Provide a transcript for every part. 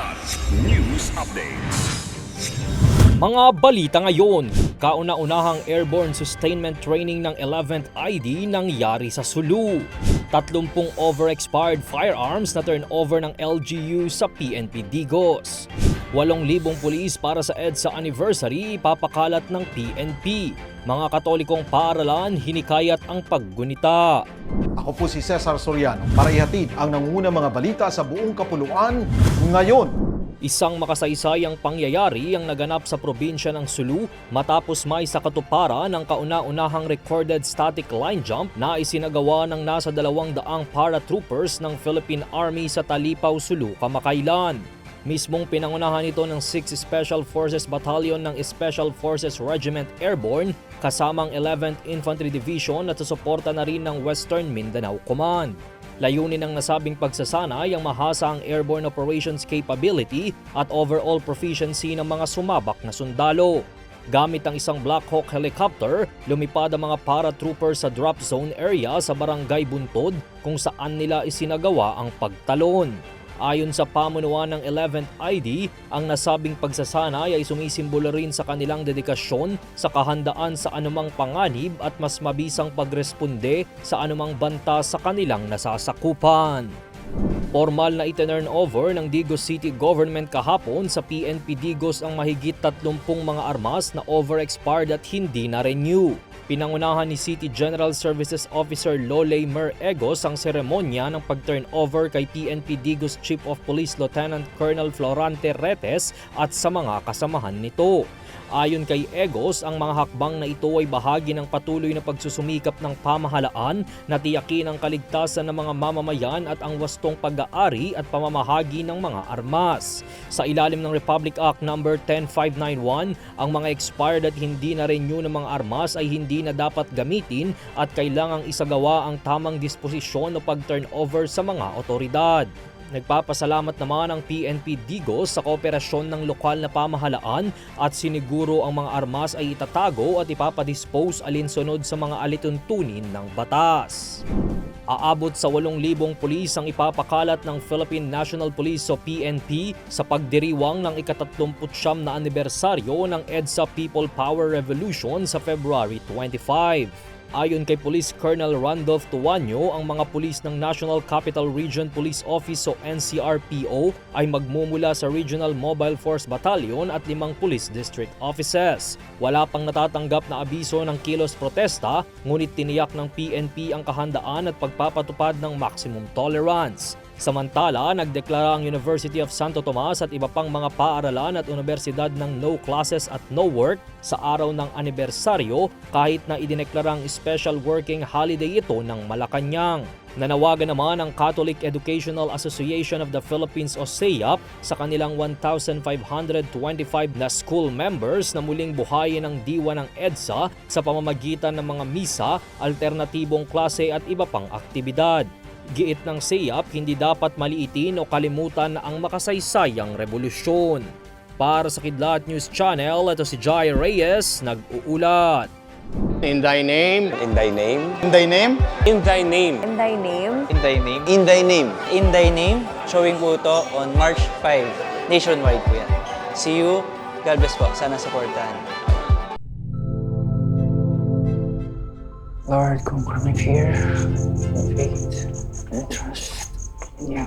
Kilat News Updates. Mga balita ngayon, kauna-unahang airborne sustainment training ng 11th ID nangyari sa Sulu. 30 overexpired firearms na turnover ng LGU sa PNP Digos. 8,000 pulis para sa EDSA anniversary ipapakalat ng PNP. Mga katolikong paaralan hinikayat ang paggunita. Ako po si Cesar Soriano para ihatid ang nangungunang mga balita sa buong kapuluan ngayon. Isang makasaysayang pangyayari ang naganap sa probinsya ng Sulu matapos may sa katuparan ng kauna-unahang recorded static line jump na isinagawa ng nasa dalawang daang paratroopers ng Philippine Army sa Talipaw, Sulu kamakailan. Mismong pinangunahan ito ng 6th Special Forces Battalion ng Special Forces Regiment Airborne kasamang 11th Infantry Division at susuporta na rin ng Western Mindanao Command. Layunin ng nasabing pagsasanay ang mahasa ang airborne operations capability at overall proficiency ng mga sumabak na sundalo. Gamit ang isang Black Hawk helicopter, lumipad ang mga paratroopers sa drop zone area sa Barangay Buntod kung saan nila isinagawa ang pagtalon. Ayon sa pamunuan ng 11th ID, ang nasabing pagsasanay ay sumisimbolo rin sa kanilang dedikasyon sa kahandaan sa anumang panganib at mas mabisang pagresponde sa anumang banta sa kanilang nasasakupan. Formal na itinurn over ng Digos City Government kahapon sa PNP Digos ang mahigit 30 mga armas na overexpired at hindi na-renew. Pinangunahan ni City General Services Officer Lole Mer Egos ang seremonya ng pag-turnover kay PNP Digos Chief of Police Lieutenant Colonel Florante Retes at sa mga kasamahan nito. Ayon kay Egos, ang mga hakbang na ito ay bahagi ng patuloy na pagsusumikap ng pamahalaan na tiyakin ang kaligtasan ng mga mamamayan at ang wastong pag-aari at pamamahagi ng mga armas. Sa ilalim ng Republic Act No. 10591, ang mga expired at hindi na-renew ng mga armas ay hindi na dapat gamitin at kailangang isagawa ang tamang disposisyon o pag-turnover sa mga otoridad. Nagpapasalamat naman ang PNP Digos sa kooperasyon ng lokal na pamahalaan at siniguro ang mga armas ay itatago at ipapadispose alinsunod sa mga alituntunin ng batas. Aabot sa 8,000 pulis ang ipapakalat ng Philippine National Police o PNP sa pagdiriwang ng ikatatlumputsyam na anibersaryo ng EDSA People Power Revolution sa February 25. Ayon kay Police Colonel Randolph Tuanyo, ang mga pulis ng National Capital Region Police Office o NCRPO ay magmumula sa Regional Mobile Force Battalion at limang police district offices. Wala pang natatanggap na abiso ng kilos protesta, ngunit tiniyak ng PNP ang kahandaan at pagpapatupad ng maximum tolerance. Samantala, nagdeklara ang University of Santo Tomas at iba pang mga paaralan at universidad ng no classes at no work sa araw ng anibersaryo kahit na idineklarang special working holiday ito ng Malacanang. Nanawagan naman ang Catholic Educational Association of the Philippines o CEAP sa kanilang 1,525 na school members na muling buhayin ang diwa ng EDSA sa pamamagitan ng mga misa, alternatibong klase at iba pang aktibidad. Giit ng SEAP, hindi dapat maliitin o kalimutan ang makasaysayang revolusyon. Para sa Kidlat News Channel, ito si Jai Reyes, nag-uulat. In thy name, In thy name. in thy name, In thy name. In thy name, In thy name. in thy name. In Thy Name, showing po ito on March 5. Nationwide po yan. See you. God bless po. Sana supportahan. Lord, conquer my fear, faith, and trust in you.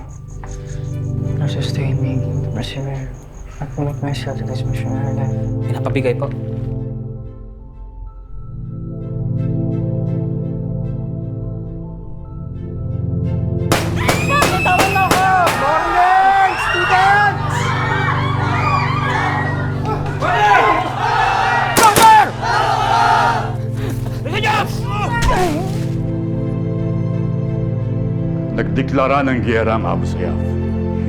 Now sustain me, persevere, and commit myself to this missionary life. Pinapabigay po. Nagdeklara ng giyera ang Abu Sayyaf.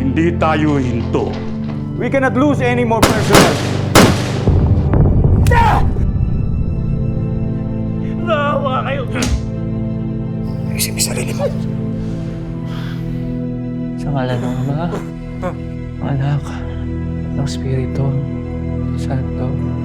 Hindi tayo hinto. We cannot lose any more personnel. Sa ngalan ng Ama, Anak, ng Espiritu, Santo.